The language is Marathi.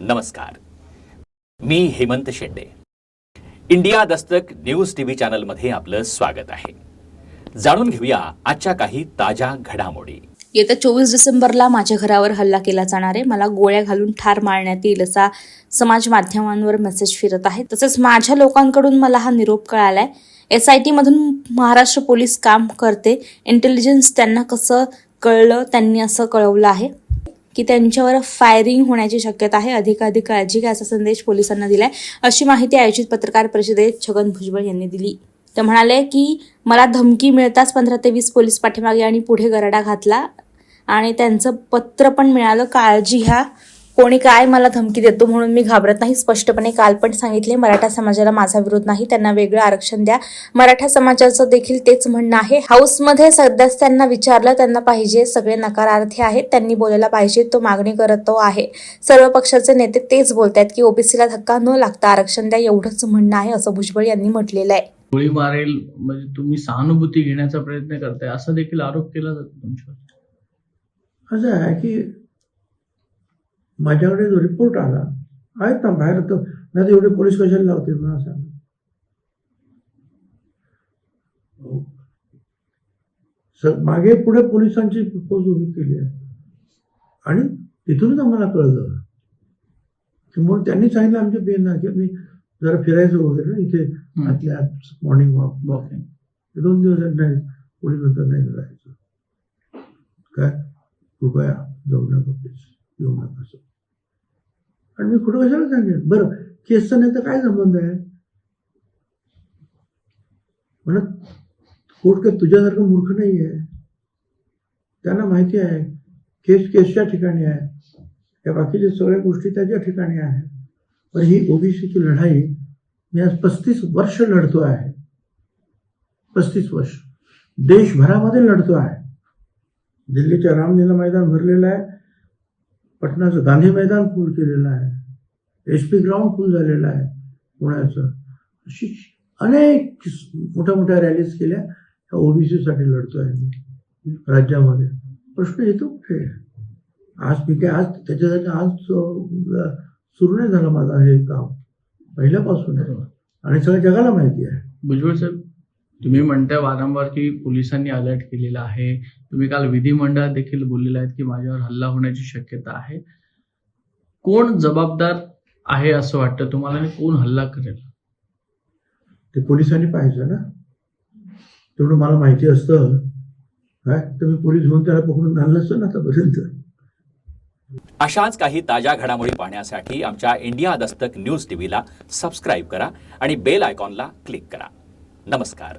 नमस्कार. मी Hemant Shende. India Dastak news TV चॅनलमध्ये आपलं स्वागत आहे. जाणून घेऊया आजच्या काही ताज्या घडामोडी. येत्या चोवीस डिसेंबरला माझ्या घरावर हल्ला केला जाणार आहे. मला गोळ्या घालून ठार मारण्यात येईल असा समाज माध्यमांवर मेसेज फिरत आहे. तसेच माझ्या लोकांकडून मला हा निरोप कळालाय. एस आय टी मधून महाराष्ट्र पोलीस काम करते. इंटेलिजन्स त्यांना कसं कळलं? त्यांनी असं कळवलं आहे. की त्यांच्यावर फायरिंग होण्याची शक्यता आहे. अधिकाधिक काळजी घ्या असा संदेश पोलिसांना दिलाय. अशी माहिती आयोजित पत्रकार परिषदेत छगन भुजबळ यांनी दिली. ते म्हणाले की मला धमकी मिळताच पंधरा ते वीस पोलीस पाठीमागे आणि पुढे गरडा घातला आणि त्यांचं पत्र पण मिळालं. काळजी घ्या. कोणी काय मला धमकी देतो म्हणून मी घाबरत नाही. स्पष्टपणे काल पण सांगितले मराठा समाजाला माझा विरोध नाही त्यांना वेगळं आरक्षण द्या. मराठा समाजाचं देखील तेच म्हणणं आहे. हाऊसमध्ये सदस्यांना विचारलं त्यांना पाहिजे सगळे नकारार्थी आहेत त्यांनी बोलायला पाहिजे तो मागणी करत तो आहे. सर्व पक्षाचे नेते तेच बोलत आहेत की ओबीसीला धक्का न लागता आरक्षण द्या एवढंच म्हणणं आहे असं भुजबळ यांनी म्हटलेलं आहे. गोळी मारेल म्हणजे तुम्ही सहानुभूती घेण्याचा प्रयत्न करताय असा देखील आरोप केला जातो तुमच्यावर? असं आहे की माझ्याकडे जो रिपोर्ट आला आहेत ना बाहेर तर नाही एवढे पोलीस कशाला लावतील मला सांग मागे पुढे पोलिसांची फौज उभी केली आहे. आणि तिथूनच आम्हाला कळलं की म्हणून त्यांनी सांगितलं आमच्या बियांना की मी जरा फिरायचं वगैरे ना इथे. आतल्या मॉर्निंग वॉक वॉकिंग दोन दिवस नाही पोलीस नाही राहायचं काय? कृपया जाऊ नका प्लीज येऊ नका असं. आणि मी कुठं कशाला सांगेन? बरं केसचा नाही तर काय संबंध आहे? म्हणत कोर्ट काय तुझ्यासारखं मूर्ख नाही आहे त्यांना माहिती आहे केस केसच्या ठिकाणी आहे. या बाकीच्या सगळ्या गोष्टी त्याच्या ठिकाणी आहे. पण ही ओबीसीची लढाई मी आज पस्तीस वर्ष लढतो आहे. पस्तीस वर्ष. देशभरामध्ये लढतो आहे. दिल्लीच्या रामलीला मैदान भरलेलं आहे. पटनाचं गांधी मैदान फुल केलेलं आहे. एच पी ग्राउंड फुल झालेलं आहे पुण्याचं. अशी अनेक मोठ्या मोठ्या रॅलीज केल्या. ह्या ओबीसीसाठी लढतो आहे मी राज्यामध्ये. प्रश्न येतो कुठे? आज मी काय आज त्याच्यासाठी आज सुरू नाही झालं माझं हे काम. पहिल्यापासून आहे. आणि सगळ्या जगाला माहिती आहे. भुजबळ साहेब तुम्ही म्हणताय वारंवार की पोलिसांनी अलर्ट केलेला आहे. तुम्ही काल विधिमंडळात देखील बोललेला आहेत की माझ्यावर हल्ला होण्याची शक्यता आहे. कोण जबाबदार आहे असं वाटतं तुम्हाला कोण हल्ला करेल? ते पोलिसांनी पाहायचं ना. तेवढं मला माहिती असतं. काय? तर मी पोलीस घेऊन त्याला पकडून आणलं असतं ना आतापर्यंत. अशाच काही ताज्या घडामोडी पाहण्यासाठी आमच्या इंडिया दस्तक न्यूज टीव्हीला सबस्क्राईब करा आणि बेल आयकॉनला क्लिक करा. नमस्कार